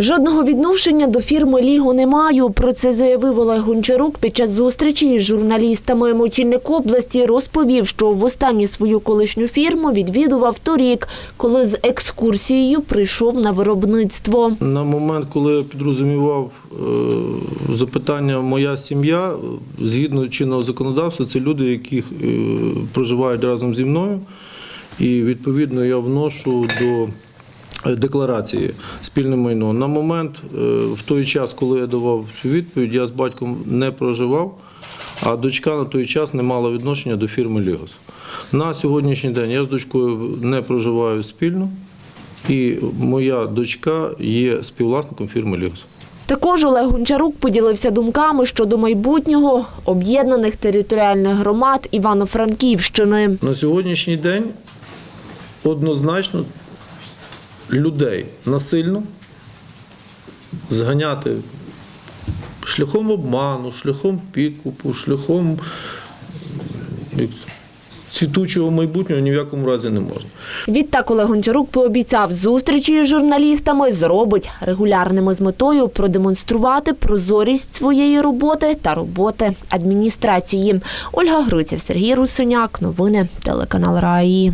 Жодного відношення до фірми Ліго не маю. Про це заявив Олег Гончарук під час зустрічі із журналістами. Мочільник області розповів, що в востаннє свою колишню фірму відвідував торік, коли з екскурсією прийшов на виробництво. На момент, коли я підрозумівав е, запитання моя сім'я, згідно чинного законодавства, це люди, які е, проживають разом зі мною. І відповідно я вношу до е, декларації спільне майно. На момент, е, в той час, коли я давав цю відповідь, я з батьком не проживав, а дочка на той час не мала відношення до фірми Лігос. На сьогоднішній день я з дочкою не проживаю спільно. І моя дочка є співвласником фірми Лігос. Також Олег Гончарук поділився думками щодо майбутнього об'єднаних територіальних громад Івано-Франківщини. На сьогоднішній день однозначно людей насильно зганяти шляхом обману, шляхом підкупу, шляхом цвітучого майбутнього ні в якому разі не можна. Відтак Олег Гончарук пообіцяв зустрічі з журналістами зробить регулярними з метою продемонструвати прозорість своєї роботи та роботи адміністрації. Ольга Гриців, Сергій Русиняк. Новини телеканал Раї.